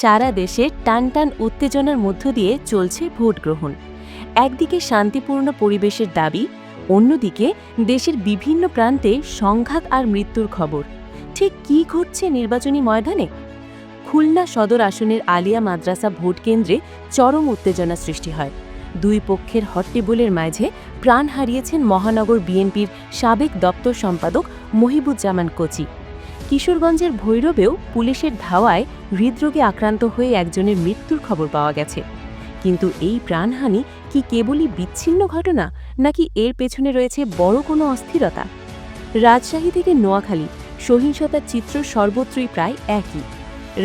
সারা দেশে টানটান উত্তেজনার মধ্য দিয়ে চলছে ভোট গ্রহণ। একদিকে শান্তিপূর্ণ পরিবেশের দাবি, অন্যদিকে দেশের বিভিন্ন প্রান্তে সংঘাত আর মৃত্যুর খবর। ঠিক কী ঘটছে নির্বাচনী ময়দানে? খুলনা সদর আসনের আলিয়া মাদ্রাসা ভোট কেন্দ্রে চরম উত্তেজনা সৃষ্টি হয়। দুই পক্ষের হট্টিবুলের মাঝে প্রাণ হারিয়েছেন মহানগর বিএনপির সাবেক দপ্তর সম্পাদক মহিবুজ্জামান কোচি। কিশোরগঞ্জের ভৈরবেও পুলিশের ধাওয়ায় হৃদরোগে আক্রান্ত হয়ে একজনের মৃত্যুর খবর পাওয়া গেছে। কিন্তু এই প্রাণহানি কি কেবলই বিচ্ছিন্ন ঘটনা, নাকি এর পেছনে রয়েছে বড় কোনো অস্থিরতা? রাজশাহী থেকে নোয়াখালী, সহিংসতার চিত্র সর্বত্রই প্রায় একই।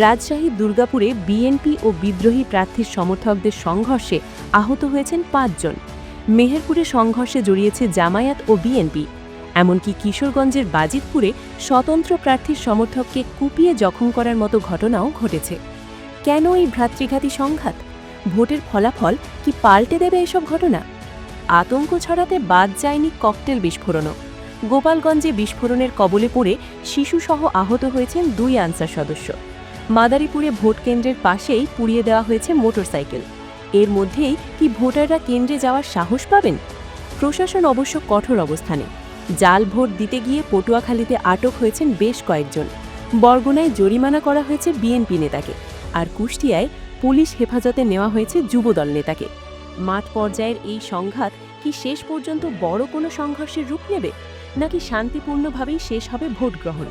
রাজশাহী, দুর্গাপুরে বিএনপি ও বিদ্রোহী প্রার্থীর সমর্থকদের সংঘর্ষে আহত হয়েছেন পাঁচজন। মেহেরপুরে সংঘর্ষে জড়িয়েছে জামায়াত ও বিএনপি। এমনকি কিশোরগঞ্জের বাজিতপুরে স্বতন্ত্র প্রার্থীর সমর্থককে কুপিয়ে জখম করার মতো ঘটনাও ঘটেছে। কেন এই ভ্রাতৃঘাতী সংঘাত? ভোটের ফলাফল কি পাল্টে দেবে এসব ঘটনা? আতঙ্ক ছড়াতে বাদ যায়নি ককটেল বিস্ফোরণও। গোপালগঞ্জে বিস্ফোরণের কবলে পড়ে শিশুসহ আহত হয়েছেন দুই আনসার সদস্য। মাদারীপুরে ভোট কেন্দ্রের পাশেই পুড়িয়ে দেওয়া হয়েছে মোটরসাইকেল। এর মধ্যেই কি ভোটাররা কেন্দ্রে যাওয়ার সাহস পাবেন? প্রশাসন অবশ্য কঠোর অবস্থানে। জাল ভোট দিতে গিয়ে পটুয়াখালীতে আটক হয়েছেন বেশ কয়েকজন। বরগুনায় জরিমানা করা হয়েছে বিএনপি নেতাকে আর কুষ্টিয়ায় পুলিশ হেফাজতে নেওয়া হয়েছে যুবদল নেতাকে। মাঠ পর্যায়ের এই সংঘাত কি শেষ পর্যন্ত বড় কোনো সংঘর্ষের রূপ নেবে? নাকি শান্তিপূর্ণভাবেই শেষ হবে ভোট গ্রহণ